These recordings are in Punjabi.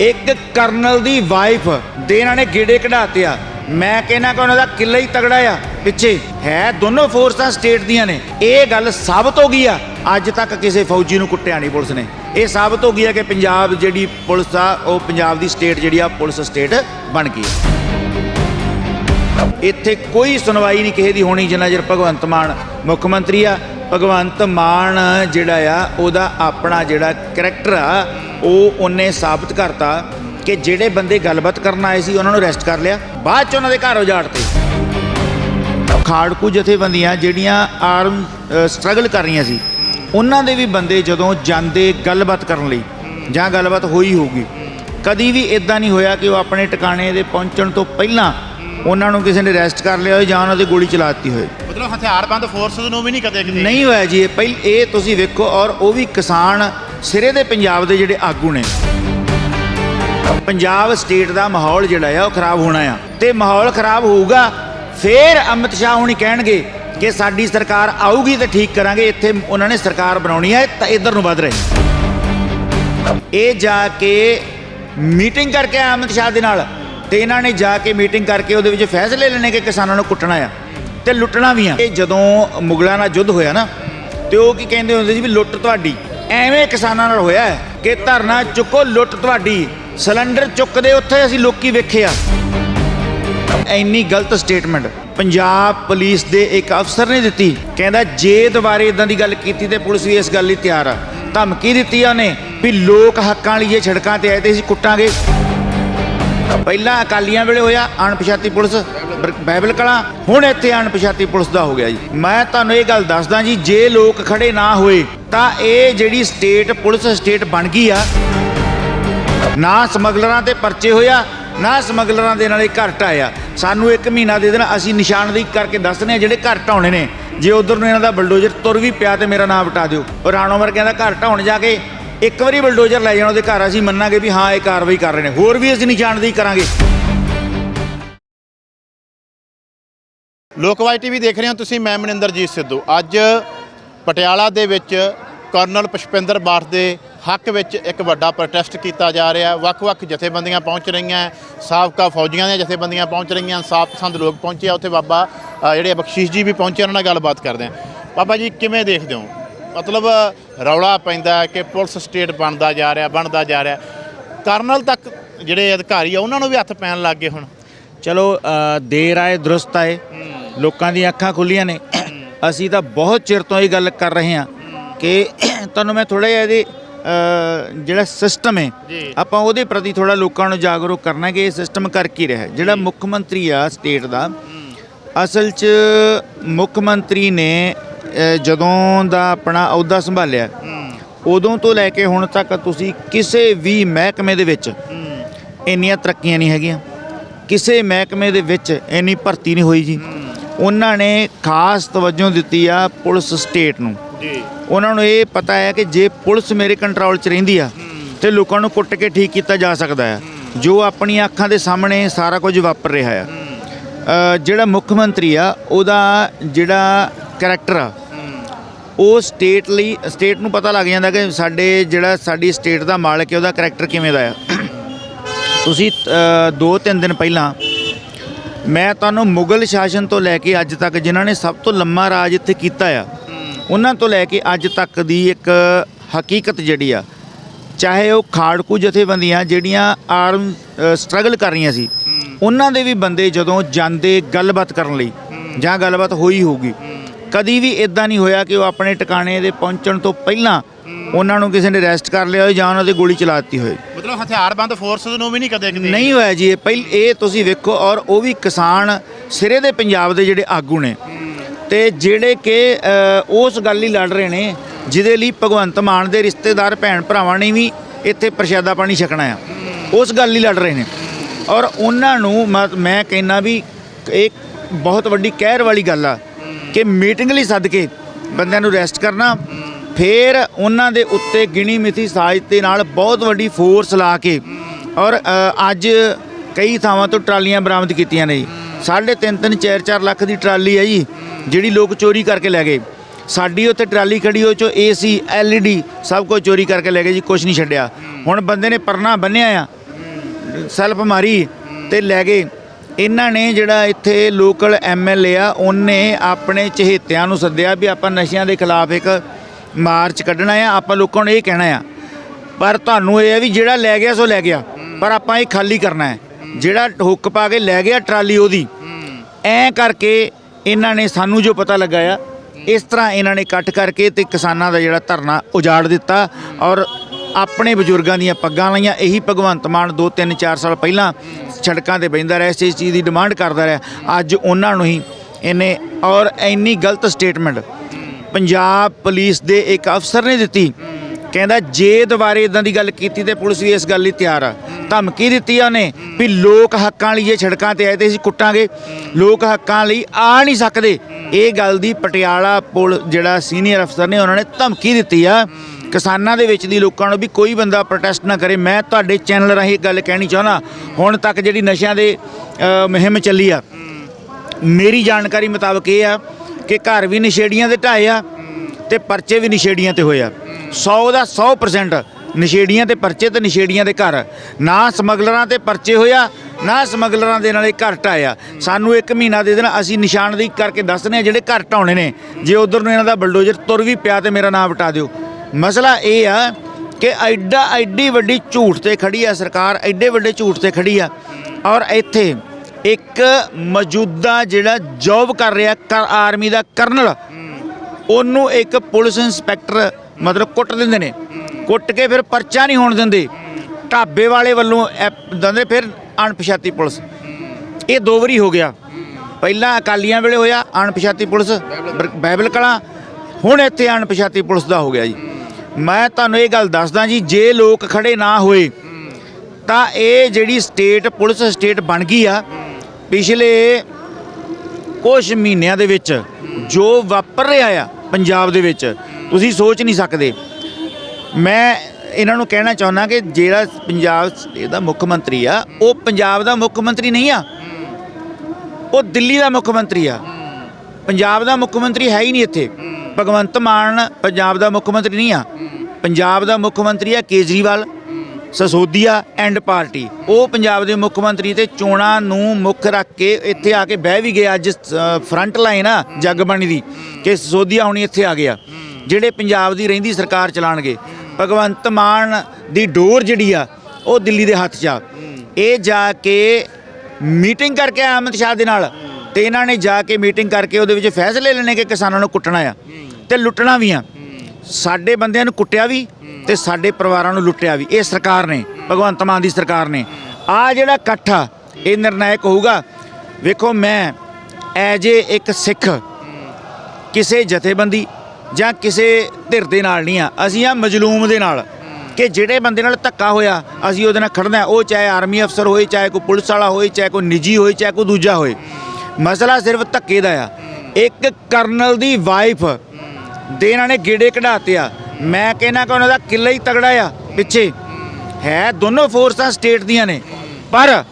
ਇੱਕ ਕਰਨਲ ਦੀ ਵਾਈਫ ਦੇ ਇਹਨਾਂ ਨੇ ਗੇੜੇ ਕਢਾਤੇ ਆ। ਮੈਂ ਕਹਿੰਦਾ ਕਿ ਉਹਨਾਂ ਦਾ ਕਿੱਲਾ ਹੀ ਤਗੜਾ ਆ। ਪਿੱਛੇ ਹੈ ਦੋਨੋਂ ਫੋਰਸਾਂ ਸਟੇਟ ਦੀਆਂ ਨੇ। ਇਹ ਗੱਲ ਸਾਬਤ ਹੋ ਗਈ ਆ। ਅੱਜ ਤੱਕ ਕਿਸੇ ਫੌਜੀ ਨੂੰ ਕੁੱਟਿਆ ਨਹੀਂ ਪੁਲਿਸ ਨੇ। ਇਹ ਸਾਬਤ ਹੋ ਗਈ ਆ ਕਿ ਪੰਜਾਬ ਜਿਹੜੀ ਪੁਲਿਸ ਆ, ਉਹ ਪੰਜਾਬ ਦੀ ਸਟੇਟ ਜਿਹੜੀ ਆ, ਪੁਲਿਸ ਸਟੇਟ ਬਣ ਗਈ ਇੱਥੇ ਕੋਈ ਸੁਣਵਾਈ ਨਹੀਂ ਕਿਸੇ ਦੀ ਹੋਣੀ, ਜਿੰਨਾ ਚਿਰ ਭਗਵੰਤ ਮਾਨ ਮੁੱਖ ਮੰਤਰੀ ਆ। ਭਗਵੰਤ ਮਾਨ ਜਿਹੜਾ ਆ, ਉਹਦਾ ਆਪਣਾ ਜਿਹੜਾ ਕਰੈਕਟਰ ਆ ਉਹ ਉਹਨੇ ਸਾਬਤ ਕਰਤਾ ਕਿ ਜਿਹੜੇ ਬੰਦੇ ਗੱਲਬਾਤ ਕਰਨ ਆਏ ਸੀ ਉਹਨਾਂ ਨੂੰ ਅਰੈਸਟ ਕਰ ਲਿਆ। ਬਾਅਦ ਚ ਉਹਨਾਂ ਦੇ ਘਰ ਉਜਾੜਤੇ ਖਾੜਕੂ ਜਥੇਬੰਦੀਆਂ ਜਿਹੜੀਆਂ ਆਰਮ ਸਟਰਗਲ ਕਰ ਰਹੀਆਂ ਸੀ ਉਹਨਾਂ ਦੇ ਵੀ ਬੰਦੇ ਜਦੋਂ ਜਾਂਦੇ ਗੱਲਬਾਤ ਕਰਨ ਲਈ ਜਾਂ ਗੱਲਬਾਤ ਹੋਈ ਹੋਊਗੀ ਕਦੀ ਵੀ ਇਦਾਂ ਨਹੀਂ ਹੋਇਆ ਕਿ ਉਹ ਆਪਣੇ ਟਿਕਾਣੇ ਦੇ ਪਹੁੰਚਣ ਤੋਂ ਪਹਿਲਾਂ ਉਹਨਾਂ ਨੂੰ ਕਿਸੇ ਨੇ ਅਰੈਸਟ ਕਰ ਲਿਆ ਹੋਵੇ ਜਾਂ ਉਹਨਾਂ ਤੇ ਗੋਲੀ ਚਲਾ ਦਿੱਤੀ ਹੋਵੇ। ਮਤਲਬ ਹਥਿਆਰਬੰਦ ਫੋਰਸਸ ਨੂੰ ਵੀ ਨਹੀਂ ਕਦੇ ਨਹੀਂ ਹੋਇਆ ਜੀ ਇਹ ਪਹਿਲ ਇਹ ਤੁਸੀਂ ਵੇਖੋ ਔਰ ਉਹ ਵੀ ਕਿਸਾਨ ਸਿਰੇ ਦੇ ਪੰਜਾਬ ਦੇ ਜਿਹੜੇ ਆਗੂ ਨੇ, ਪੰਜਾਬ ਸਟੇਟ ਦਾ ਮਾਹੌਲ ਜਿਹੜਾ ਆ ਉਹ ਖਰਾਬ ਹੋਣਾ ਆ। ਤੇ ਮਾਹੌਲ ਖਰਾਬ ਹੋਊਗਾ, ਫੇਰ ਅਮਿਤ ਸ਼ਾਹ ਹੁਣੀ ਕਹਿਣਗੇ ਕਿ ਸਾਡੀ ਸਰਕਾਰ ਆਊਗੀ ਤੇ ਠੀਕ ਕਰਾਂਗੇ, ਇੱਥੇ ਉਹਨਾਂ ਨੇ ਸਰਕਾਰ ਬਣਾਉਣੀ ਹੈ ਤਾਂ ਇਧਰ ਨੂੰ ਵੱਧ ਰਹੇ। ਇਹ ਜਾ ਕੇ ਮੀਟਿੰਗ ਕਰਕੇ ਆਇਆ ਅਮਿਤ ਸ਼ਾਹ ਦੇ ਨਾਲ, ਤੇ ਇਹਨਾਂ ਨੇ ਜਾ ਕੇ ਮੀਟਿੰਗ ਕਰਕੇ ਉਹਦੇ ਵਿੱਚ ਫੈਸਲੇ ਲੈਣੇ ਕਿ ਕਿਸਾਨਾਂ ਨੂੰ ਕੁੱਟਣਾ ਆ, ਤੇ ਲੁੱਟਣਾ ਵੀ ਆ। ਇਹ ਜਦੋਂ ਮੁਗਲਾਂ ਨਾਲ ਯੁੱਧ ਹੋਇਆ ਨਾ, ਤੇ ਉਹ ਕੀ ਕਹਿੰਦੇ ਹੁੰਦੇ ਸੀ ਵੀ ਲੁੱਟ ਤੁਹਾਡੀ। ਐਵੇਂ ਕਿਸਾਨਾਂ ਨਾਲ ਹੋਇਆ ਹੈ ਕਿ ਧਰਨਾ ਚੁੱਕੋ, ਲੁੱਟ ਤੁਹਾਡੀ। ਸਿਲੰਡਰ ਚੁੱਕਦੇ ਉੱਥੇ ਅਸੀਂ ਲੋਕੀ ਵੇਖੇ ਆ। ਇੰਨੀ ਗਲਤ ਸਟੇਟਮੈਂਟ ਪੰਜਾਬ ਪੁਲਿਸ ਦੇ ਇੱਕ ਅਫਸਰ ਨੇ ਦਿੱਤੀ। ਕਹਿੰਦਾ ਜੇ ਦੁਬਾਰੇ ਇਦਾਂ ਦੀ ਗੱਲ ਕੀਤੀ ਤੇ ਪੁਲਿਸ ਵੀ ਇਸ ਗੱਲ ਲਈ ਤਿਆਰ ਆ। ਧਮਕੀ ਦਿੱਤੀ ਉਹਨੇ ਵੀ ਲੋਕ ਹੱਕਾਂ ਲਈ ਇਹ ਛੜਕਾਂ ਤੇ ਆਏ ਤੇ ਅਸੀਂ ਕੁੱਟਾਂਗੇ। ਪਹਿਲਾਂ ਅਕਾਲੀਆਂ ਵੇਲੇ ਹੋਇਆ, ਅਣਪਛਾਤੀ ਪੁਲਿਸ, ਬਰ- ਬਾਈਬਲ ਕਲਾ। ਹੁਣ ਇੱਥੇ ਅਣਪਛਾਤੀ ਪੁਲਿਸ ਦਾ ਹੋ ਗਿਆ ਜੀ। ਮੈਂ ਤੁਹਾਨੂੰ ਇਹ ਗੱਲ ਦੱਸਦਾ ਜੀ, ਜੇ ਲੋਕ ਖੜੇ ਨਾ ਹੋਏ, ਤਾਂ ਇਹ ਜਿਹੜੀ ਸਟੇਟ, ਪੁਲਿਸ ਸਟੇਟ ਬਣ ਗਈ ਆ। ਨਾ ਸਮਗਲਰਾਂ ਤੇ ਪਰਚੇ ਹੋਇਆ ਨਾ ਸਮਗਲਰਾਂ ਦੇ ਨਾਲ ਇਹ ਘਰ ਢਾਇਆ ਸਾਨੂੰ ਇੱਕ ਮਹੀਨਾ ਦੇ ਦੇਣਾ, ਅਸੀਂ ਨਿਸ਼ਾਨਦੇਹੀ ਕਰਕੇ ਦੱਸਦੇ ਹਾਂ ਜਿਹੜੇ ਘਰ ਢਾਉਣੇ ਨੇ। ਜੇ ਉਧਰ ਨੂੰ ਇਹਨਾਂ ਦਾ ਬਲਡੋਜ਼ਰ ਤੁਰ ਵੀ ਪਿਆ ਤੇ ਮੇਰਾ ਨਾਮ ਵਟਾ ਦਿਓ। ਔਰ ਵਰਗਿਆਂ ਦਾ ਘਰ ਢਾਉਣ ਜਾ ਕੇ ਇੱਕ ਵਾਰੀ ਬਲਡੋਜ਼ਰ ਲੈ ਜਾਣਾ ਉਹਦੇ ਘਰ ਅਸੀਂ ਮੰਨਾਂਗੇ ਵੀ ਹਾਂ ਇਹ ਕਾਰਵਾਈ ਕਰ ਰਹੇ ਨੇ। ਹੋਰ ਵੀ ਅਸੀਂ ਨਹੀਂ ਨਿਸ਼ਾਨਦੇਹੀ ਕਰਾਂਗੇ? ਲੋਕਵਾਈ ਟੀਵੀ ਦੇਖ ਰਹੇ ਹੋ ਤੁਸੀਂ ਮੈਂ ਮਨਿੰਦਰਜੀਤ ਸਿੱਧੂ। ਅੱਜ ਪਟਿਆਲਾ ਦੇ ਵਿੱਚ ਕਰਨਲ ਪੁਸ਼ਪਿੰਦਰ ਬਾਠ ਦੇ ਹੱਕ ਵਿੱਚ ਇੱਕ ਵੱਡਾ ਪ੍ਰੋਟੈਸਟ ਕੀਤਾ ਜਾ ਰਿਹਾ। ਵੱਖ-ਵੱਖ ਜਥੇਬੰਦੀਆਂ ਪਹੁੰਚ ਰਹੀਆਂ ਸਾਬਕਾ ਫੌਜੀਆਂ ਦੀਆਂ ਜਥੇਬੰਦੀਆਂ ਪਹੁੰਚ ਰਹੀਆਂ ਸਾਫ਼ ਪਸੰਦ ਲੋਕ ਪਹੁੰਚੇ ਆ। ਉੱਥੇ ਬਾਬਾ ਅ, ਜਿਹੜੇ ਬਖਸ਼ੀਸ਼ ਜੀ ਵੀ ਪਹੁੰਚੇ ਉਹਨਾਂ ਨਾਲ ਗੱਲਬਾਤ ਕਰਦੇ ਆ। ਬਾਬਾ ਜੀ ਕਿਵੇਂ ਦੇਖਦੇ ਹੋ? ਮਤਲਬ ਰੌਲਾ ਪੈਂਦਾ ਕਿ ਪੁਲਿਸ ਸਟੇਟ ਬਣਦਾ ਜਾ ਰਿਹਾ ਬਣਦਾ ਜਾ ਰਿਹਾ। ਕਰਨਲ ਤੱਕ ਜਿਹੜੇ ਅਧਿਕਾਰੀ ਆ ਉਹਨਾਂ ਨੂੰ ਵੀ ਹੱਥ ਪੈਣ ਲੱਗ ਗਏ ਹੁਣ। ਚਲੋ ਦੇਰ ਆਏ ਦਰੁਸਤ ਆਏ। ਲੋਕਾਂ ਦੀਆਂ ਅੱਖਾਂ ਖੁੱਲੀਆਂ ਨੇ। ਅਸੀਂ ਤਾਂ ਬਹੁਤ ਚਿਰ ਤੋਂ ਇਹ ਗੱਲ ਕਰ ਰਹੇ ਹਾਂ ਕਿ ਤੁਹਾਨੂੰ ਮੈਂ ਥੋੜਾ ਜਿਹਾ ਇਹਦੇ ਜਿਹੜਾ ਸਿਸਟਮ ਹੈ। ਆਪਾਂ ਉਹਦੇ ਪ੍ਰਤੀ ਥੋੜਾ ਲੋਕਾਂ ਨੂੰ ਜਾਗਰੂਕ ਕਰਨਾ ਕਿ ਇਹ ਸਿਸਟਮ ਕਰ ਕੀ ਰਿਹਾ। ਜਿਹੜਾ ਮੁੱਖ ਮੰਤਰੀ ਆ ਸਟੇਟ ਦਾ ਅਸਲ 'ਚ ਮੁੱਖ ਮੰਤਰੀ ਨੇ ਜਦੋਂ ਦਾ ਆਪਣਾ ਅਹੁਦਾ ਸੰਭਾਲਿਆ ਉਦੋਂ ਤੋਂ ਲੈ ਕੇ ਹੁਣ ਤੱਕ ਤੁਸੀਂ ਕਿਸੇ ਵੀ ਮਹਿਕਮੇ ਦੇ ਵਿੱਚ ਇੰਨੀਆਂ ਤਰੱਕੀਆਂ ਨਹੀਂ ਹੈਗੀਆਂ। ਕਿਸੇ ਮਹਿਕਮੇ ਦੇ ਵਿੱਚ ਇੰਨੀ ਭਰਤੀ ਨਹੀਂ ਹੋਈ ਜੀ। ਉਹਨਾਂ ਨੇ ਖਾਸ ਤਵੱਜੋ ਦਿੱਤੀ ਆ ਪੁਲਿਸ ਸਟੇਟ ਨੂੰ। ਜੀ। ਉਹਨਾਂ ਨੂੰ ਇਹ ਪਤਾ ਹੈ ਕਿ ਜੇ ਪੁਲਿਸ ਮੇਰੇ ਕੰਟਰੋਲ 'ਚ ਰਹਿੰਦੀ ਆ ਤੇ ਲੋਕਾਂ ਨੂੰ ਕੁੱਟ ਕੇ ਠੀਕ ਕੀਤਾ ਜਾ ਸਕਦਾ ਆ। ਜੋ ਆਪਣੀਆਂ ਅੱਖਾਂ ਦੇ ਸਾਹਮਣੇ ਸਾਰਾ ਕੁਝ ਵਾਪਰ ਰਿਹਾ ਆ। ਜਿਹੜਾ ਮੁੱਖ ਮੰਤਰੀ ਆ ਉਹਦਾ ਜਿਹੜਾ ਕਰੈਕਟਰ ਆ ਉਹ ਸਟੇਟ ਲਈ ਸਟੇਟ ਨੂੰ ਪਤਾ ਲੱਗ ਜਾਂਦਾ ਕਿ ਸਾਡੇ ਜਿਹੜਾ ਸਾਡੀ ਸਟੇਟ ਦਾ ਮਾਲਕ ਹੈ ਉਹਦਾ ਕਰੈਕਟਰ ਕਿਵੇਂ ਦਾ ਆ ਤੁਸੀਂ ਅ, ਦੋ ਤਿੰਨ ਦਿਨ ਪਹਿਲਾਂ ਮੈਂ ਤੁਹਾਨੂੰ ਮੁਗਲ ਸ਼ਾਸਨ ਤੋਂ ਲੈ ਕੇ ਅੱਜ ਤੱਕ ਜਿਨ੍ਹਾਂ ਨੇ ਸਭ ਤੋਂ ਲੰਮਾ ਰਾਜ ਇੱਥੇ ਕੀਤਾ ਆ ਉਹਨਾਂ ਤੋਂ ਲੈ ਕੇ ਅੱਜ ਤੱਕ ਦੀ ਇੱਕ ਹਕੀਕਤ ਜਿਹੜੀ ਆ ਚਾਹੇ ਉਹ ਖਾੜਕੂ ਜਥੇਬੰਦੀਆਂ ਜਿਹੜੀਆਂ ਆਰਮ ਸਟਰਗਲ ਕਰ ਰਹੀਆਂ ਸੀ ਉਹਨਾਂ ਦੇ ਵੀ ਬੰਦੇ ਜਦੋਂ ਜਾਂਦੇ ਗੱਲਬਾਤ ਕਰਨ ਲਈ ਜਾਂ ਗੱਲਬਾਤ ਹੋਈ ਹੋਊਗੀ ਕਦੀ ਵੀ ਇਦਾਂ ਨਹੀਂ ਹੋਇਆ ਕਿ ਉਹ ਆਪਣੇ ਟਿਕਾਣੇ ਦੇ ਪਹੁੰਚਣ ਤੋਂ ਪਹਿਲਾਂ ਉਹਨਾਂ ਨੂੰ ਕਿਸੇ ਨੇ ਅਰੈਸਟ ਕਰ ਲਿਆ ਹੋਵੇ ਜਾਂ ਉਹਨਾਂ ਤੇ ਗੋਲੀ ਚਲਾ ਦਿੱਤੀ ਹੋਵੇ ਮਤਲਬ ਹਥਿਆਰਬੰਦ ਫੋਰਸਸ ਨੂੰ ਵੀ ਨਹੀਂ ਕਦੇ ਕਿਤੇ ਨਹੀਂ ਹੋਇਆ ਜੀ ਇਹ ਪਹਿਲ ਇਹ ਤੁਸੀਂ ਵੇਖੋ ਔਰ ਉਹ ਵੀ ਕਿਸਾਨ ਸਿਰੇ ਦੇ ਪੰਜਾਬ ਦੇ ਜਿਹੜੇ ਆਗੂ ਨੇ। ਤੇ ਜਿਹੜੇ ਕਿ ਉਸ ਗੱਲ ਲਈ ਲੜ ਰਹੇ ਨੇ ਜਿਹਦੇ ਲਈ ਭਗਵੰਤ ਮਾਨ ਦੇ ਰਿਸ਼ਤੇਦਾਰ ਭੈਣ ਭਰਾਵਾਂ ਨੇ ਵੀ ਇੱਥੇ ਪ੍ਰਸ਼ਾਦਾ ਪਾਣੀ ਛਕਣਾ ਆ। ਉਸ ਗੱਲ ਲਈ ਲੜ ਰਹੇ ਨੇ। ਔਰ ਉਹਨਾਂ ਨੂੰ ਮ- ਮੈਂ ਕਹਿੰਨਾ ਵੀ ਇੱਕ ਬਹੁਤ ਵੱਡੀ ਕਹਿਰ ਵਾਲੀ ਗੱਲ ਆ ਕਿ ਮੀਟਿੰਗ ਲਈ ਸੱਦ ਕੇ ਬੰਦਿਆਂ ਨੂੰ ਰੈਸਟ ਕਰਨਾ। ਫਿਰ ਉਹਨਾਂ ਦੇ ਉੱਤੇ ਗਿਣੀ ਮਿਥੀ ਸਾਜ ਦੇ ਨਾਲ ਬਹੁਤ ਵੱਡੀ ਫੋਰਸ ਲਾ ਕੇ ਔਰ ਅੱਜ ਕਈ ਥਾਵਾਂ ਤੋਂ ਟਰਾਲੀਆਂ ਬਰਾਮਦ ਕੀਤੀਆਂ ਨੇ ਜੀ। ਸਾਢੇ ਤਿੰਨ ਤਿੰਨ 4-4 ਲੱਖ ਦੀ ਟਰਾਲੀ ਹੈ ਜੀ, ਜਿਹੜੀ ਲੋਕ ਚੋਰੀ ਕਰਕੇ ਲੈ ਗਏ। ਸਾਡੀ ਉੱਥੇ ਟਰਾਲੀ ਖੜੀ ਉਹ ਚੋਂ ਏਸੀ ਐਲਈਡੀ ਸਭ ਕੁਝ ਚੋਰੀ ਕਰਕੇ ਲੈ ਗਏ ਜੀ ਕੁਝ ਨਹੀਂ ਛੱਡਿਆ। ਹੁਣ ਬੰਦੇ ਨੇ ਪਰਨਾ ਬੰਨਿਆ ਆ, ਸੈਲਫ ਮਾਰੀ ਤੇ ਲੈ ਗਏ। ਇਹਨਾਂ ਨੇ ਜਿਹੜਾ ਇੱਥੇ ਲੋਕਲ ਐਮਐਲਏ ਆ, ਉਹਨੇ ਆਪਣੇ ਚਹੇਤਿਆਂ ਨੂੰ ਸੱਦਿਆ ਵੀ ਆਪਾਂ ਨਸ਼ਿਆਂ ਦੇ ਖਿਲਾਫ ਇੱਕ ਮਾਰਚ ਕੱਢਣਾ ਆ, ਆਪਾਂ ਲੋਕਾਂ ਨੂੰ ਇਹ ਕਹਿਣਾ ਆ। ਪਰ ਤੁਹਾਨੂੰ ਇਹ ਹੈ ਵੀ ਜਿਹੜਾ ਲੈ ਗਿਆ ਸੋ ਲੈ ਗਿਆ, ਪਰ ਆਪਾਂ ਇਹ ਖਾਲੀ ਕਰਨਾ ਹੈ। ਜਿਹੜਾ ਹੁੱਕ ਪਾ ਕੇ ਲੈ ਗਿਆ ਟਰਾਲੀ ਉਹਦੀ, ਐ ਕਰਕੇ ਇਹਨਾਂ ਨੇ ਸਾਨੂੰ ਜੋ ਪਤਾ ਲੱਗਾ ਆ, ਇਸ ਤਰ੍ਹਾਂ ਇਹਨਾਂ ਨੇ ਕੱਟ ਕਰਕੇ ਤੇ ਕਿਸਾਨਾਂ ਦਾ ਜਿਹੜਾ ਧਰਨਾ ਉਜਾੜ ਦਿੱਤਾ ਔਰ ਆਪਣੇ ਬਜ਼ੁਰਗਾਂ ਦੀਆਂ ਪੱਗਾਂ ਲਾਈਆਂ। ਇਹੀ ਭਗਵੰਤ ਮਾਨ 2 3 4 ਸਾਲ ਪਹਿਲਾਂ ਸੜਕਾਂ ਤੇ ਬੈਂਦਾ ਰਿਹਾ, ਇਸ ਚੀਜ਼ ਦੀ ਡਿਮਾਂਡ ਕਰਦਾ ਰਿਹਾ। ਅੱਜ ਉਹਨਾਂ ਨੂੰ ਹੀ ਇਹਨੇ ਔਰ ਇੰਨੀ ਗਲਤ ਸਟੇਟਮੈਂਟ ਪੰਜਾਬ ਪੁਲਿਸ ਦੇ ਇੱਕ ਅਫਸਰ ਨੇ ਦਿੱਤੀ। ਕਹਿੰਦਾ, ਜੇ ਦੁਬਾਰੇ ਇਦਾਂ ਦੀ ਗੱਲ ਕੀਤੀ ਤੇ ਪੁਲਿਸ ਵੀ ਇਸ ਗੱਲ ਲਈ ਤਿਆਰ ਆ। ਧਮਕੀ ਦਿੱਤੀ ਆ ਉਹਨੇ ਵੀ ਲੋਕ ਹੱਕਾਂ ਲਈ ਇਹ ਸੜਕਾਂ ਤੇ ਆਏ ਤੇ ਅਸੀਂ ਕੁੱਟਾਂਗੇ। ਲੋਕ ਹੱਕਾਂ ਲਈ ਆ ਨਹੀਂ ਸਕਦੇ। ਇਹ ਗੱਲ ਦੀ ਪਟਿਆਲਾ ਪੁਲ ਜਿਹੜਾ ਸੀਨੀਅਰ ਅਫਸਰ ਨੇ, ਉਹਨਾਂ ਨੇ ਧਮਕੀ ਦਿੱਤੀ ਆ। ਕਿਸਾਨਾਂ ਦੇ ਵਿੱਚ ਦੀ ਲੋਕਾਂ ਨੂੰ ਵੀ ਕੋਈ ਬੰਦਾ ਪ੍ਰੋਟੈਸਟ ਨਾ ਕਰੇ। ਮੈਂ ਤੁਹਾਡੇ ਚੈਨਲ ਰਾਹੀਂ ਇੱਕ ਗੱਲ ਕਹਿਣੀ ਚਾਹੁੰਦਾ। ਹੁਣ ਤੱਕ ਜਿਹੜੀ ਨਸ਼ਿਆਂ ਦੇ ਅ, ਮੁਹਿੰਮ ਚੱਲੀ ਆ ਮੇਰੀ ਜਾਣਕਾਰੀ ਮੁਤਾਬਕ ਇਹ ਆ ਕਿ ਘਰ ਵੀ ਨਸ਼ੇੜੀਆਂ ਦੇ ਢਾਏ ਆ ਤੇ ਪਰਚੇ ਵੀ ਨਸ਼ੇੜੀਆਂ ਤੇ ਹੋਏ ਆ। 100 ਦਾ 100% ਨਸ਼ੇੜੀਆਂ ਤੇ ਪਰਚੇ ਤੇ ਨਸ਼ੇੜੀਆਂ ਦੇ ਘਰ। ਨਾ ਸਮਗਲਰਾਂ ਤੇ ਪਰਚੇ ਹੋਇਆ ਨਾ ਸਮਗਲਰਾਂ ਦੇ ਨਾਲ ਇਹ ਘਰ ਢਾਇਆ ਸਾਨੂੰ ਇੱਕ ਮਹੀਨਾ ਦੇ ਦੇਣਾ ਅਸੀਂ ਨਿਸ਼ਾਨਦੇਹੀ ਕਰਕੇ ਦੱਸਨੇ ਆ ਜਿਹੜੇ ਘਰ ਢਾਉਣੇ ਨੇ। ਜੇ ਉਧਰ ਨੂੰ ਇਹਨਾਂ ਦਾ ਬਲਡੋਜ਼ਰ ਤੁਰ ਵੀ ਪਿਆ ਤੇ ਮੇਰਾ ਨਾਮ ਵਟਾ ਦਿਓ। ਮਸਲਾ ਇਹ ਆ ਕਿ ਐਡਾ, ਐਡੀ ਵੱਡੀ ਝੂਠ ਤੇ ਖੜੀ ਆ ਸਰਕਾਰ, ਐਡੇ ਵੱਡੇ ਝੂਠ ਤੇ ਖੜੀ ਆ। ਔਰ ਇੱਥੇ ਇੱਕ ਮੌਜੂਦਾ ਜਿਹੜਾ ਜੌਬ ਕਰ ਰਿਹਾ ਕਰ ਆਰਮੀ ਦਾ ਕਰਨਲ, ਉਹਨੂੰ ਇੱਕ ਪੁਲਿਸ ਇੰਸਪੈਕਟਰ ਮਤਲਬ ਕੁੱਟ ਦਿੰਦੇ ਨੇ। ਕੁੱਟ ਕੇ ਫਿਰ ਪਰਚਾ ਨਹੀਂ ਹੋਣ ਦਿੰਦੇ। ਢਾਬੇ ਵਾਲੇ ਵੱਲੋਂ ਐਪ- ਦਿੰਦੇ ਫਿਰ ਅਣਪਛਾਤੀ ਪੁਲਿਸ। ਇਹ ਦੋ ਵਾਰੀ ਹੋ ਗਿਆ। ਪਹਿਲਾਂ ਅਕਾਲੀਆਂ ਵੇਲੇ ਹੋਇਆ ਅਣਪਛਾਤੀ ਪੁਲਿਸ, ਬਰ- ਬਾਈਬਲ ਕਲਾ, ਹੁਣ ਇੱਥੇ ਅਣਪਛਾਤੀ ਪੁਲਿਸ ਦਾ ਹੋ ਗਿਆ ਜੀ। ਮੈਂ ਤੁਹਾਨੂੰ ਇਹ ਗੱਲ ਦੱਸਦਾ ਜੀ, ਜੇ ਲੋਕ ਖੜੇ ਨਾ ਹੋਏ, ਤਾਂ ਇਹ ਜਿਹੜੀ ਸਟੇਟ ਪੁਲਿਸ ਸਟੇਟ ਬਣ ਗਈ ਆ, ਪਿਛਲੇ ਕੁਝ ਮਹੀਨਿਆਂ ਦੇ ਵਿੱਚ ਜੋ ਵਾਪਰ ਰਿਹਾ ਆ ਪੰਜਾਬ ਦੇ ਵਿੱਚ, ਤੁਸੀਂ ਸੋਚ ਨਹੀਂ ਸਕਦੇ। ਮੈਂ ਇਹਨਾਂ ਨੂੰ ਕਹਿਣਾ ਚਾਹੁੰਦਾ ਕਿ ਜਿਹੜਾ ਪੰਜਾਬ ਦਾ ਮੁੱਖ ਮੰਤਰੀ ਆ, ਉਹ ਪੰਜਾਬ ਦਾ ਮੁੱਖ ਮੰਤਰੀ ਨਹੀਂ ਆ। ਉਹ ਦਿੱਲੀ ਦਾ ਮੁੱਖ ਮੰਤਰੀ ਆ। ਪੰਜਾਬ ਦਾ ਮੁੱਖ ਮੰਤਰੀ ਹੈ ਹੀ ਨਹੀਂ ਇੱਥੇ। ਭਗਵੰਤ ਮਾਨ ਪੰਜਾਬ ਦਾ ਮੁੱਖ ਮੰਤਰੀ ਨਹੀਂ ਆ। ਪੰਜਾਬ ਦਾ ਮੁੱਖ ਮੰਤਰੀ ਆ ਕੇਜਰੀਵਾਲ, ਸਸੋਦੀਆ ਐਂਡ ਪਾਰਟੀ। ਉਹ ਪੰਜਾਬ ਦੇ ਮੁੱਖ ਮੰਤਰੀ ਤੇ ਚੋਣਾਂ ਨੂੰ ਮੁੱਖ ਰੱਖ ਕੇ ਇੱਥੇ ਆ ਕੇ ਬਹਿ ਵੀ ਗਏ ਅੱਜ ਫਰੰਟ ਲਾਈਨ ਆ ਜਗਬਾਣੀ ਦੀ ਕਿ ਸਸੋਦੀਆ ਹੁਣੀ ਇੱਥੇ ਆ ਗਿਆ ਜਿਹੜੇ ਪੰਜਾਬ ਦੀ ਰਹਿੰਦੀ ਸਰਕਾਰ ਚਲਾਣਗੇ, ਭਗਵੰਤ ਮਾਨ ਦੀ ਡੋਰ ਜਿਹੜੀ ਆ, ਉਹ ਦਿੱਲੀ ਦੇ ਹੱਥ 'ਚ ਆ। ਇਹ ਜਾ ਕੇ ਮੀਟਿੰਗ ਕਰਕੇ ਆਇਆ ਅਮਿਤ ਸ਼ਾਹ ਦੇ ਨਾਲ ਤੇ ਇਹਨਾਂ ਨੇ ਜਾ ਕੇ ਮੀਟਿੰਗ ਕਰਕੇ ਉਹਦੇ ਵਿੱਚ ਫੈਸਲੇ ਲੈਣੇ ਕਿ ਕਿਸਾਨਾਂ ਨੂੰ ਕੁੱਟਣਾ ਆ। ਤੇ ਲੁੱਟਣਾ ਵੀ ਆ। ਸਾਡੇ ਬੰਦਿਆਂ ਨੂੰ ਕੁੱਟਿਆ ਵੀ ਤੇ ਸਾਡੇ ਪਰਿਵਾਰਾਂ ਨੂੰ ਲੁੱਟਿਆ ਵੀ। ਇਹ ਸਰਕਾਰ ਨੇ, ਭਗਵੰਤ ਮਾਨ ਦੀ ਸਰਕਾਰ ਨੇ। ਆ ਜਿਹੜਾ ਇਕੱਠ ਆ, ਇਹ ਨਿਰਣਾਇਕ ਹੋਊਗਾ। ਵੇਖੋ, ਮੈਂ ਐਜ ਏ ਇੱਕ ਸਿੱਖ ਕਿਸੇ ਜਥੇਬੰਦੀ ਜਾਂ ਕਿਸੇ ਧਿਰ ਦੇ ਨਾਲ ਨਹੀਂ ਆ, ਅਸੀਂ ਆ ਮਜਲੂਮ ਦੇ ਨਾਲ ਕਿ ਜਿਹੜੇ ਬੰਦੇ ਨਾਲ ਧੱਕਾ ਹੋਇਆ, ਅਸੀਂ ਉਹਦੇ ਨਾਲ ਖੜਨਾ ਹੈ। ਉਹ ਚਾਹੇ ਆਰਮੀ ਅਫਸਰ ਹੋਏ, ਚਾਹੇ ਕੋਈ ਪੁਲਿਸ ਵਾਲਾ ਹੋਏ, ਚਾਹੇ ਕੋਈ ਨਿੱਜੀ ਹੋਏ, ਚਾਹੇ ਕੋਈ ਦੂਜਾ ਹੋਏ। ਮਸਲਾ ਸਿਰਫ ਧੱਕੇ ਦਾ ਆ। ਇੱਕ ਕਰਨਲ ਦੀ ਵਾਈਫ ਦੇ ਇਹਨਾਂ ਨੇ ਗੇੜੇ ਕਢਾਤੇ ਆ। ਮੈਂ ਕਹਿੰਦਾ ਕਿ ਉਹਨਾਂ ਦਾ ਕਿੱਲਾ ਹੀ ਤਗੜਾ ਆ ਪਿੱਛੇ। ਹੈ, ਦੋਨੋਂ ਫੋਰਸਾਂ ਸਟੇਟ ਦੀਆਂ ਨੇ। ਪਰ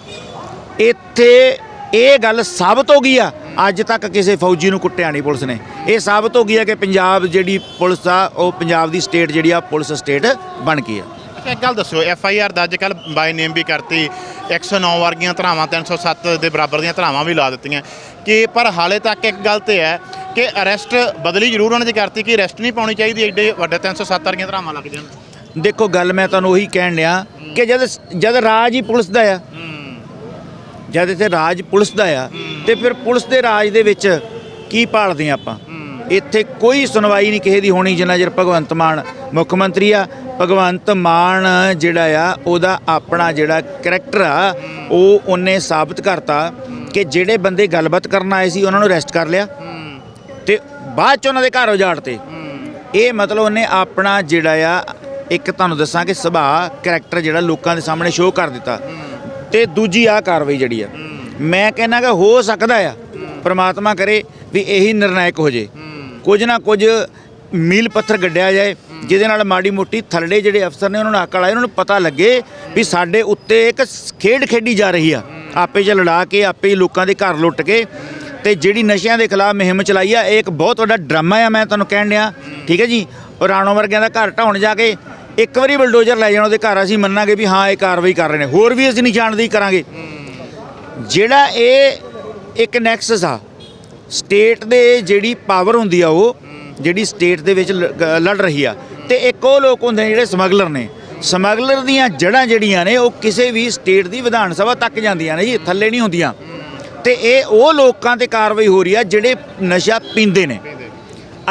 ਇੱਥੇ ਇਹ ਗੱਲ ਸਾਬਤ ਹੋ ਗਈ ਆ। ਅੱਜ ਤੱਕ ਕਿਸੇ ਫੌਜੀ ਨੂੰ ਕੁੱਟਿਆ ਨਹੀਂ ਪੁਲਿਸ ਨੇ। ਇਹ ਸਾਬਤ ਹੋ ਗਈ ਆ ਕਿ ਪੰਜਾਬ ਜਿਹੜੀ ਪੁਲਿਸ ਆ, ਉਹ ਪੰਜਾਬ ਦੀ ਸਟੇਟ ਜਿਹੜੀ ਆ, ਪੁਲਿਸ ਸਟੇਟ ਬਣ ਗਈ ਆ। ਅੱਛਾ, ਇੱਕ ਗੱਲ ਦੱਸਿਓ, ਐਫ ਆਈ ਆਰ ਦਾ ਅੱਜ ਕੱਲ ਬਾਈ ਨੇਮ ਵੀ ਕਰਤੀ। 109 ਵਰਗੀਆਂ ਧਰਾਵਾਂ 307 ਦੇ ਬਰਾਬਰ ਦੀਆਂ ਧਰਾਵਾਂ ਵੀ ਲਾ ਦਿੱਤੀਆਂ। ਕਿ ਪਰ ਹਾਲੇ ਤੱਕ ਇੱਕ ਗੱਲ ਤੇ ਹੈ ਕਿ ਅਰੈਸਟ ਬਦਲੀ ਜ਼ਰੂਰ ਉਹਨਾਂ ਦੀ ਕਰਤੀ ਕਿ ਅਰੈਸਟ ਨਹੀਂ ਪਾਉਣੀ ਚਾਹੀਦੀ, ਐਡੇ ਵੱਡੇ 307 ਵਰਗੀਆਂ ਧਰਾਵਾਂ ਲੱਗ ਜਾਣ ਦੇਖੋ, ਗੱਲ ਮੈਂ ਤੁਹਾਨੂੰ ਉਹੀ ਕਹਿਣ ਲਿਆ ਕਿ ਜਦ ਜਦ ਰਾਜ ਹੀ ਪੁਲਿਸ ਦਾ ਆ, ਜਦ ਇੱਥੇ ਰਾਜ ਪੁਲਿਸ ਦਾ ਆ, ਤੇ ਫਿਰ ਪੁਲਿਸ ਦੇ ਰਾਜ ਦੇ ਵਿੱਚ ਕੀ ਪਾਲਦੇ ਆ ਆਪਾਂ? ਇੱਥੇ ਕੋਈ ਸੁਣਵਾਈ ਨਹੀਂ ਕਿਸੇ ਦੀ ਹੋਣੀ, ਜਿੰਨਾ ਚਿਰ ਭਗਵੰਤ ਮਾਨ ਮੁੱਖ ਮੰਤਰੀ ਆ। ਭਗਵੰਤ ਮਾਨ ਜਿਹੜਾ ਆ, ਉਹਦਾ ਆਪਣਾ ਜਿਹੜਾ ਕਰੈਕਟਰ ਆ, ਉਹ ਉਹਨੇ ਸਾਬਤ ਕਰਤਾ ਕਿ ਜਿਹੜੇ ਬੰਦੇ ਗੱਲਬਾਤ ਕਰਨ ਆਏ ਸੀ, ਉਹਨਾਂ ਨੂੰ ਅਰੈਸਟ ਕਰ ਲਿਆ। ਤੇ ਬਾਅਦ ਚ ਉਹਨਾਂ ਦੇ ਘਰ ਉਜਾੜਤੇ ਇਹ ਮਤਲਬ ਉਹਨੇ ਆਪਣਾ ਜਿਹੜਾ ਆ ਇੱਕ ਤੁਹਾਨੂੰ ਦੱਸਾਂ ਕਿ ਸੁਭਾਅ ਕਰੈਕਟਰ ਜਿਹੜਾ ਲੋਕਾਂ ਦੇ ਸਾਹਮਣੇ ਸ਼ੋਅ ਕਰ ਦਿੱਤਾ। ਤੇ ਦੂਜੀ ਆ ਕਾਰਵਾਈ ਜਿਹੜੀ ਆ। ਮੈਂ ਕਹਿੰਦਾ ਕਿ ਹੋ ਸਕਦਾ ਆ ਪ੍ਰਮਾਤਮਾ ਕਰੇ ਵੀ ਇਹੀ ਨਿਰਣਾਇਕ ਹੋ ਜੇ। ਕੁਝ ਨਾ ਕੁਝ ਮੀਲ ਪੱਥਰ ਗੱਡਿਆ ਜਾਏ ਜਿਹਦੇ ਨਾਲ ਮਾੜੀ ਮੋਟੀ ਥੱਲੜੇ ਜਿਹੜੇ ਅਫਸਰ ਨੇ ਉਹਨਾਂ ਨੂੰ ਅਕਲ ਆਏ ਉਹਨਾਂ ਨੂੰ ਪਤਾ ਲੱਗੇ ਵੀ ਸਾਡੇ ਉੱਤੇ ਇੱਕ ਖੇਡ ਖੇਡੀ ਜਾ ਰਹੀ ਆ। ਆਪੇ ਚ ਲੜਾ ਕੇ ਆਪੇ ਹੀ ਲੋਕਾਂ ਦੇ ਘਰ ਲੁੱਟ ਕੇ ਤੇ ਜਿਹੜੀ ਨਸ਼ਿਆਂ ਦੇ ਖਿਲਾਫ ਮੁਹਿੰਮ ਚਲਾਈ ਆ, ਇਹ ਇੱਕ ਬਹੁਤ ਵੱਡਾ ਡਰਾਮਾ ਆ ਮੈਂ ਤੁਹਾਨੂੰ ਕਹਿਣ ਡਿਆ। ਠੀਕ ਹੈ ਜੀ? ਔਰ ਰਾਣੋ ਵਰਗਿਆਂ ਦਾ ਘਰ ਢਾਉਣ ਜਾ ਕੇ ਇੱਕ ਵਾਰੀ ਬਲਡੋਜ਼ਰ ਲੈ ਜਾਣ ਉਹਦੇ ਘਰ, ਅਸੀਂ ਮੰਨਾਂਗੇ ਵੀ ਹਾਂ, ਇਹ ਕਾਰਵਾਈ ਕਰ ਰਹੇ ਨੇ। ਹੋਰ ਵੀ ਅਸੀਂ ਨਹੀਂ ਜਾਣਦੀ ਕਰਾਂਗੇ? ਜਿਹੜਾ ਇਹ ਇੱਕ ਨੈਕਸਸ ਆ ਸਟੇਟ ਦੇ ਜਿਹੜੀ ਪਾਵਰ ਹੁੰਦੀ ਆ ਉਹ, ਜਿਹੜੀ ਸਟੇਟ ਦੇ ਵਿੱਚ ਲ- ਲੜ ਰਹੀ ਆ, ਤੇ ਇੱਕ ਉਹ ਲੋਕ ਹੁੰਦੇ ਨੇ ਜਿਹੜੇ ਸਮਗਲਰ ਨੇ। ਸਮਗਲਰ ਦੀਆਂ ਜੜ੍ਹਾਂ ਜਿਹੜੀਆਂ ਨੇ, ਉਹ ਕਿਸੇ ਵੀ ਸਟੇਟ ਦੀ ਵਿਧਾਨ ਸਭਾ ਤੱਕ ਜਾਂਦੀਆਂ ਨੇ ਜੀ, ਥੱਲੇ ਨਹੀਂ ਹੁੰਦੀਆਂ। ਤੇ ਇਹ ਉਹ ਲੋਕਾਂ ਤੇ ਕਾਰਵਾਈ ਹੋ ਰਹੀ ਆ ਜਿਹੜੇ ਨਸ਼ਾ ਪੀਂਦੇ ਨੇ।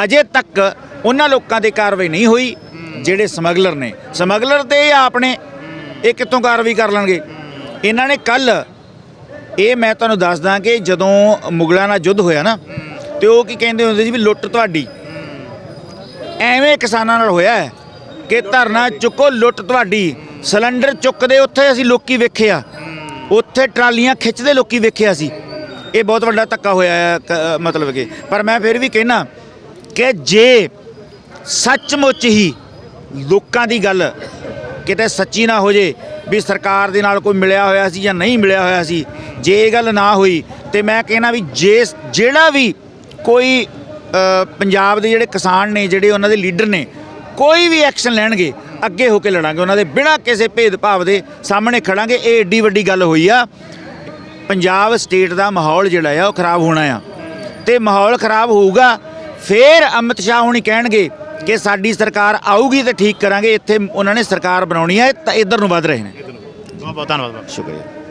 ਅਜੇ ਤੱਕ ਉਹਨਾਂ ਲੋਕਾਂ ਤੇ ਕਾਰਵਾਈ ਨਹੀਂ ਹੋਈ, ਜਿਹੜੇ ਸਮਗਲਰ ਨੇ। ਸਮਗਲਰ ਤੇ ਆਪਣੇ ਇਹ ਕਿੱਥੋਂ ਕਾਰਵਾਈ ਕਰ ਲੈਣਗੇ? ਇਹਨਾਂ ਨੇ ਕੱਲ ਇਹ ਮੈਂ ਤੁਹਾਨੂੰ ਦੱਸਦਾ ਕਿ ਜਦੋਂ ਮੁਗਲਾਂ ਨਾਲ ਯੁੱਧ ਹੋਇਆ ਨਾ, ਤੇ ਉਹ ਕੀ ਕਹਿੰਦੇ ਹੁੰਦੇ ਸੀ ਵੀ ਲੁੱਟ ਤੁਹਾਡੀ। ਐਵੇਂ ਕਿਸਾਨਾਂ ਨਾਲ ਹੋਇਆ ਕਿ ਧਰਨਾ ਚੁੱਕੋ, ਲੁੱਟ ਤੁਹਾਡੀ। ਸਿਲੰਡਰ ਚੁੱਕਦੇ ਉੱਥੇ ਅਸੀਂ ਲੋਕੀ ਵੇਖੇ ਆ। ਉੱਥੇ ਟਰਾਲੀਆਂ ਖਿੱਚਦੇ ਲੋਕੀ ਵੇਖਿਆ ਸੀ। ਇਹ ਬਹੁਤ ਵੱਡਾ ਧੱਕਾ ਹੋਇਆ ਹੈ, ਕ- ਮਤਲਬ ਕਿ। ਪਰ ਮੈਂ ਫਿਰ ਵੀ ਕਹਿਣਾ ਕਿ ਜੇ ਸੱਚਮੁੱਚ ਹੀ ਲੋਕਾਂ ਦੀ ਗੱਲ ਕਿਤੇ ਸੱਚੀ ਨਾ ਹੋ ਜੇ ਵੀ ਸਰਕਾਰ ਦੇ ਨਾਲ ਕੋਈ ਮਿਲਿਆ ਹੋਇਆ ਸੀ ਜਾਂ ਨਹੀਂ ਮਿਲਿਆ ਹੋਇਆ ਸੀ, ਜੇ ਇਹ ਗੱਲ ਨਾ ਹੋਈ, ਤੇ ਮੈਂ ਕਹਿਣਾ ਵੀ ਜੇ ਜਿਹੜਾ ਵੀ ਕੋਈ ਪੰਜਾਬ ਦੇ ਜਿਹੜੇ ਕਿਸਾਨ ਨੇ, ਜਿਹੜੇ ਉਹਨਾਂ ਦੇ ਲੀਡਰ ਨੇ ਕੋਈ ਵੀ ਐਕਸ਼ਨ ਲੈਣਗੇ ਅੱਗੇ ਹੋ ਕੇ ਲੜਾਂਗੇ। ਉਹਨਾਂ ਦੇ ਬਿਨਾਂ ਕਿਸੇ ਭੇਦਭਾਵ ਦੇ ਸਾਹਮਣੇ ਖੜਾਂਗੇ। ਇਹ ਏਡੀ ਵੱਡੀ ਗੱਲ ਹੋਈ ਆ। ਪੰਜਾਬ ਸਟੇਟ ਦਾ ਮਾਹੌਲ ਜਿਹੜਾ ਆ ਉਹ ਖਰਾਬ ਹੋਣਾ ਆ। ਤੇ ਮਾਹੌਲ ਖਰਾਬ ਹੋਊਗਾ ਫੇਰ ਅਮਿਤ ਸ਼ਾਹ ਹੁਣੀ ਕਹਿਣਗੇ ਕਿ ਸਾਡੀ ਸਰਕਾਰ ਆਊਗੀ ਤੇ ਠੀਕ ਕਰਾਂਗੇ। ਇੱਥੇ ਉਹਨਾਂ ਨੇ ਸਰਕਾਰ ਬਣਾਉਣੀ ਹੈ ਤਾਂ ਇਧਰ ਨੂੰ ਵੱਧ ਰਹੇ ਨੇ। ਬਹੁਤ ਬਹੁਤ ਧੰਨਵਾਦ ਸ਼ੁਕਰੀਆ।